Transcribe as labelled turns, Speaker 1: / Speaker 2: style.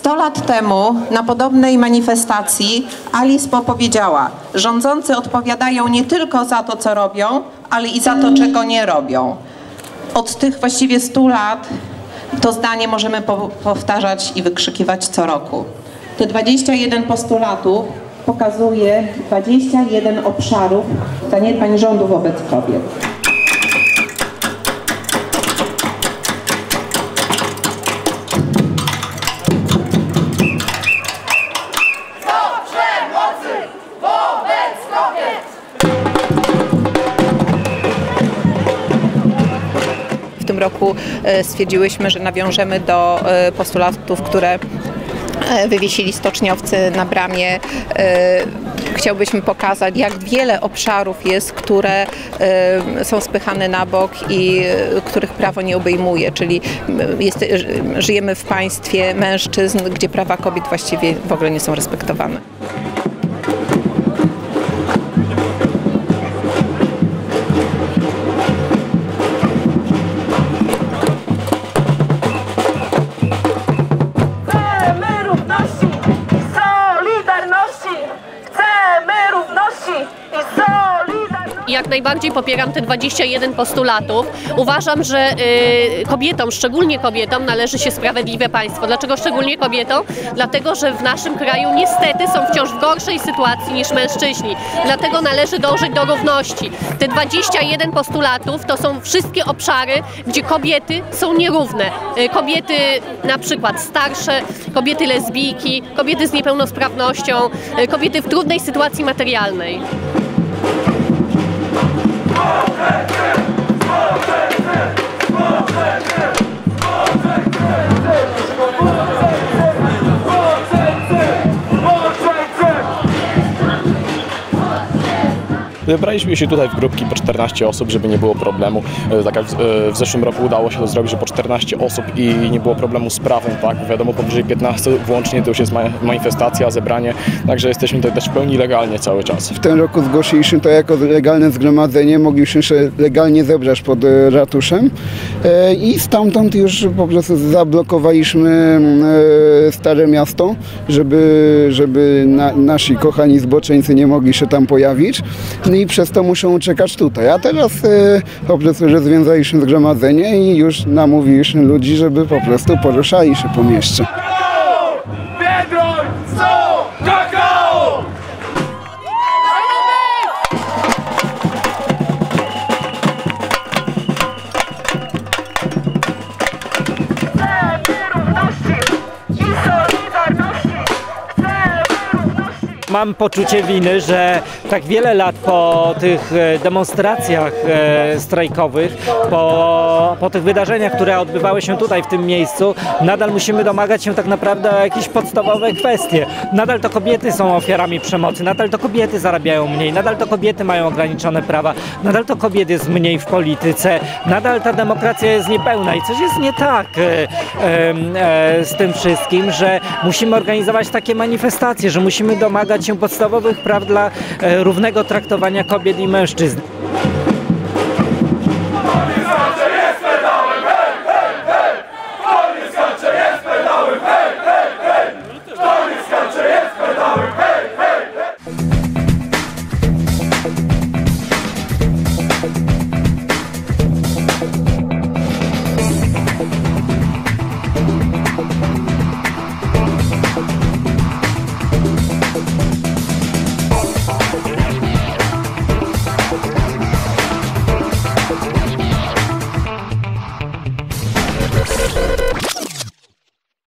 Speaker 1: 100 lat temu na podobnej manifestacji Alice powiedziała, rządzący odpowiadają nie tylko za to, co robią, ale i za to, czego nie robią. Od tych właściwie 100 lat to zdanie możemy po powtarzać i wykrzykiwać co roku. Te 21 postulatów pokazuje 21 obszarów zaniedbań rządu wobec kobiet.
Speaker 2: Roku e, stwierdziłyśmy, że nawiążemy do e, postulatów, które e, wywiesili stoczniowcy na bramie. Chciałbyśmy pokazać, jak wiele obszarów jest, które są spychane na bok i których prawo nie obejmuje, czyli jest, żyjemy w państwie mężczyzn, gdzie prawa kobiet właściwie w ogóle nie są respektowane.
Speaker 3: Jak najbardziej popieram te 21 postulatów. Uważam, że y, kobietom, szczególnie kobietom, należy się sprawiedliwe państwo. Dlaczego szczególnie kobietom? Dlatego, że w naszym kraju niestety są wciąż w gorszej sytuacji niż mężczyźni. Dlatego należy dążyć do równości. Te 21 postulatów to są wszystkie obszary, gdzie kobiety są nierówne. Y, kobiety na przykład starsze, kobiety lesbijki, kobiety z niepełnosprawnością, y, kobiety w trudnej sytuacji materialnej.
Speaker 4: All Wybraliśmy się tutaj w grupki po 14 osób, żeby nie było problemu. E, Tak jak w, e, w zeszłym roku udało się to zrobić, że po 14 osób i nie było problemu z prawem, tak? Wiadomo, powyżej 15 włącznie to już jest ma- manifestacja, zebranie, także jesteśmy tutaj też w pełni legalnie cały czas.
Speaker 5: W tym roku zgłosiliśmy to jako legalne zgromadzenie, mogliśmy się legalnie zebrać pod e, ratuszem i stamtąd już po prostu zablokowaliśmy e, Stare Miasto, żeby, żeby na, nasi kochani zboczeńcy nie mogli się tam pojawić. No i przez to muszą czekać tutaj. A teraz e, po prostu, że związaliśmy zgromadzenie i już namówiliśmy ludzi, żeby po prostu poruszali się po mieście.
Speaker 6: Mam poczucie winy, że tak wiele lat po tych e, demonstracjach e, strajkowych, po, po tych wydarzeniach, które odbywały się tutaj w tym miejscu, nadal musimy domagać się tak naprawdę o jakieś podstawowe kwestie. Nadal to kobiety są ofiarami przemocy, nadal to kobiety zarabiają mniej, nadal to kobiety mają ograniczone prawa, nadal to kobiet jest mniej w polityce, nadal ta demokracja jest niepełna i coś jest nie tak e, z tym wszystkim, że musimy organizować takie manifestacje, że musimy domagać się podstawowych praw dla e, równego traktowania kobiet i mężczyzn.